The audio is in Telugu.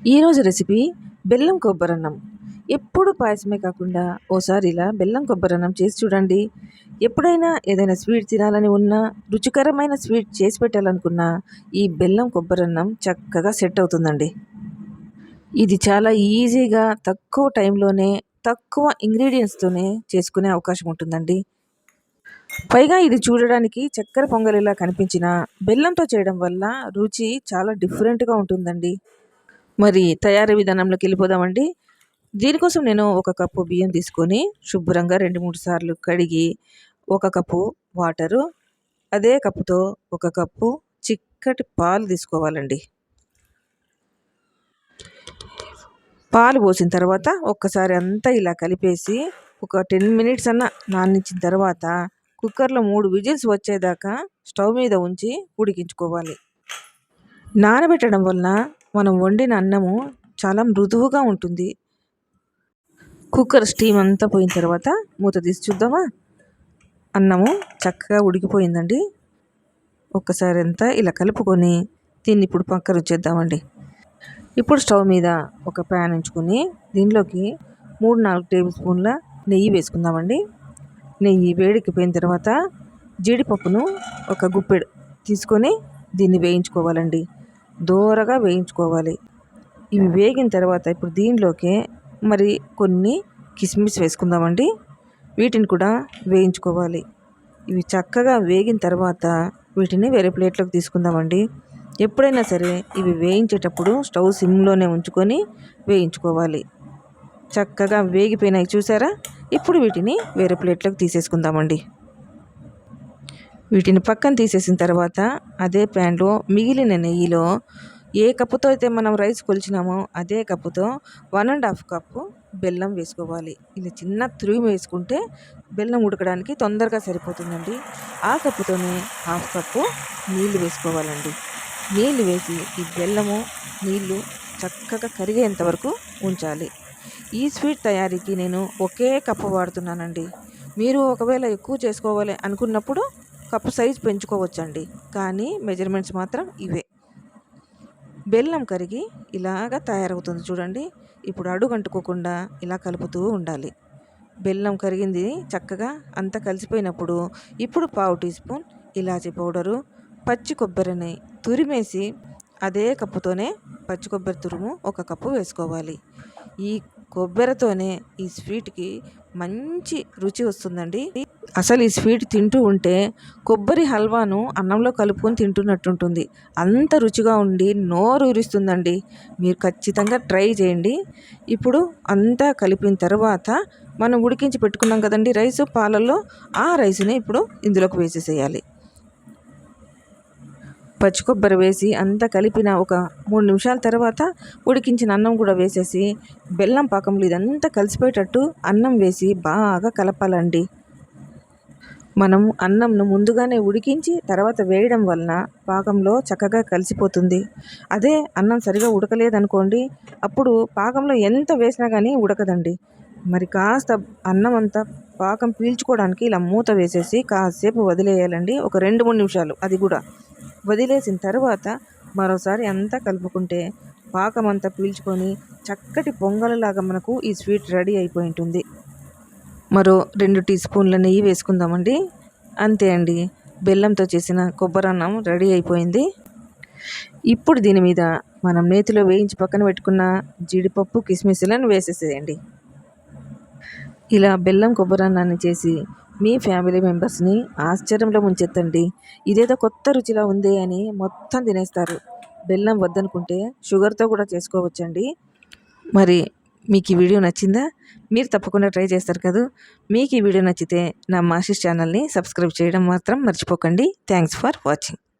ఈరోజు రెసిపీ బెల్లం కొబ్బరన్నం. ఎప్పుడు పాయసమే కాకుండా ఓసారి ఇలా బెల్లం కొబ్బరన్నం చేసి చూడండి. ఎప్పుడైనా ఏదైనా స్వీట్ తినాలని ఉన్నా రుచికరమైన స్వీట్ చేసి పెట్టాలనుకున్నా ఈ బెల్లం కొబ్బరన్నం చక్కగా సెట్ అవుతుందండి. ఇది చాలా ఈజీగా తక్కువ టైంలోనే తక్కువ ఇంగ్రీడియంట్స్తోనే చేసుకునే అవకాశం ఉంటుందండి. పైగా ఇది చూడడానికి చక్కెర పొంగలిలా కనిపించిన బెల్లంతో చేయడం వల్ల రుచి చాలా డిఫరెంట్గా ఉంటుందండి. మరి తయారీ విధానంలోకి వెళ్ళిపోదామండి. దీనికోసం నేను ఒక కప్పు బియ్యం తీసుకొని శుభ్రంగా రెండు మూడు సార్లు కడిగి ఒక కప్పు వాటరు అదే కప్పుతో ఒక కప్పు చిక్కటి పాలు తీసుకోవాలండి. పాలు పోసిన తర్వాత ఒక్కసారి అంతా ఇలా కలిపేసి ఒక టెన్ మినిట్స్ అన్న నానించిన తర్వాత కుక్కర్లో మూడు విజిల్స్ వచ్చేదాకా స్టవ్ మీద ఉంచి ఉడికించుకోవాలి. నానబెట్టడం వలన మనం వండిన అన్నము చాలా మృదువుగా ఉంటుంది. కుక్కర్ స్టీమ్ అంతా పోయిన తర్వాత మూత తీసి చూద్దామా? అన్నము చక్కగా ఉడికిపోయిందండి. ఒక్కసారి అంతా ఇలా కలుపుకొని దీన్ని ఇప్పుడు పక్కన వచ్చేద్దామండి ఇప్పుడు స్టవ్ మీద ఒక ప్యాన్ ఉంచుకొని దీనిలోకి మూడు నాలుగు టేబుల్ స్పూన్ల నెయ్యి వేసుకుందామండి. నెయ్యి వేడెక్కిపోయిన తర్వాత జీడిపప్పును ఒక గుప్పెడు తీసుకొని దీన్ని వేయించుకోవాలండి. దూరగా వేయించుకోవాలి. ఇవి వేగిన తర్వాత ఇప్పుడు దీనిలోకి మరి కొన్ని కిస్మిస్ వేసుకుందామండి. వీటిని కూడా వేయించుకోవాలి. ఇవి చక్కగా వేగిన తర్వాత వీటిని వేరే ప్లేట్లోకి తీసుకుందామండి. ఎప్పుడైనా సరే ఇవి వేయించేటప్పుడు స్టవ్ సిమ్లోనే ఉంచుకొని వేయించుకోవాలి. చక్కగా వేగిపోయినాయి చూసారా? ఇప్పుడు వీటిని వేరే ప్లేట్లోకి తీసేసుకుందామండి. వీటిని పక్కన తీసేసిన తర్వాత అదే ప్యాన్లో మిగిలిన నెయ్యిలో ఏ కప్పుతో అయితే మనం రైస్ కొలిచినామో అదే కప్పుతో వన్ అండ్ హాఫ్ కప్పు బెల్లం వేసుకోవాలి. ఇలా చిన్న తురుము వేసుకుంటే బెల్లం ఉడకడానికి తొందరగా సరిపోతుందండి. ఆ కప్పుతోనే హాఫ్ కప్పు నీళ్ళు వేసుకోవాలండి. నీళ్ళు వేసి ఈ బెల్లము నీళ్ళు చక్కగా కరిగేంత వరకు ఉంచాలి. ఈ స్వీట్ తయారీకి నేను ఒకే కప్పు వాడుతున్నానండి. మీరు ఒకవేళ ఎక్కువ చేసుకోవాలి అనుకున్నప్పుడు కప్పు సైజ్ పెంచుకోవచ్చండి. కానీ మెజర్మెంట్స్ మాత్రం ఇవే. బెల్లం కరిగి ఇలాగ తయారవుతుంది చూడండి. ఇప్పుడు అడుగంటుకోకుండా ఇలా కలుపుతూ ఉండాలి. బెల్లం కరిగింది చక్కగా అంతా కలిసిపోయినప్పుడు ఇప్పుడు పావు టీ స్పూన్ ఇలాచీ పౌడరు పచ్చి కొబ్బరిని తురిమేసి అదే కప్పుతోనే పచ్చి కొబ్బరి తురుము ఒక కప్పు వేసుకోవాలి. ఈ కొబ్బరితోనే ఈ స్వీట్కి మంచి రుచి వస్తుందండి. అసలు ఈ స్వీట్ తింటూ ఉంటే కొబ్బరి హల్వాను అన్నంలో కలుపుకొని తింటున్నట్టుంటుంది. అంత రుచిగా ఉండి నోరు ఊరిస్తుందండి. మీరు ఖచ్చితంగా ట్రై చేయండి. ఇప్పుడు అంతా కలిపిన తర్వాత మనం ఉడికించి పెట్టుకున్నాం కదండి రైస్ పాలల్లో ఆ రైస్ని ఇప్పుడు ఇందులోకి వేసేసేయాలి. పచ్చి కొబ్బరి వేసి అంతా కలిపిన ఒక మూడు నిమిషాల తర్వాత ఉడికించిన అన్నం కూడా వేసేసి బెల్లం పాకంలో ఇదంతా కలిసిపోయేటట్టు అన్నం వేసి బాగా కలపాలండి. మనం అన్నంను ముందుగానే ఉడికించి తర్వాత వేయడం వలన పాకంలో చక్కగా కలిసిపోతుంది. అదే అన్నం సరిగా ఉడకలేదనుకోండి అప్పుడు పాకంలో ఎంత వేసినా కానీ ఉడకదండి. మరి కాస్త అన్నం అంతా పాకం పీల్చుకోవడానికి ఇలా మూత వేసేసి కాసేపు వదిలేయాలండి ఒక రెండు మూడు నిమిషాలు అది కూడా. వదిలేసిన తర్వాత మరోసారి అంతా కలుపుకుంటే పాకం అంతా పీల్చుకొని చక్కటి పొంగలలాగా మనకు ఈ స్వీట్ రెడీ అయిపోయి ఉంటుంది. మరో రెండు టీ స్పూన్ల నెయ్యి వేసుకుందామండి. అంతే అండి. బెల్లంతో చేసిన కొబ్బరన్నం రెడీ అయిపోయింది. ఇప్పుడు దీని మీద మనం నేతిలో వేయించి పక్కన పెట్టుకున్న జీడిపప్పు కిస్మిస్లను వేసేసేయండి. ఇలా బెల్లం కొబ్బరన్నాన్ని చేసి మీ ఫ్యామిలీ మెంబర్స్ని ఆశ్చర్యంలో ముంచెత్తండి. ఇదేదో కొత్త రుచిలా ఉంది అని మొత్తం తినేస్తారు. బెల్లం వద్దనుకుంటే షుగర్తో కూడా చేసుకోవచ్చండి. మరి మీకు ఈ వీడియో నచ్చిందా? మీరు తప్పకుండా ట్రై చేస్తారు కదా. మీకు ఈ వీడియో నచ్చితే నా మాసిస్ ఛానల్ని సబ్స్క్రైబ్ చేయడం మాత్రం మర్చిపోకండి. Thanks for watching.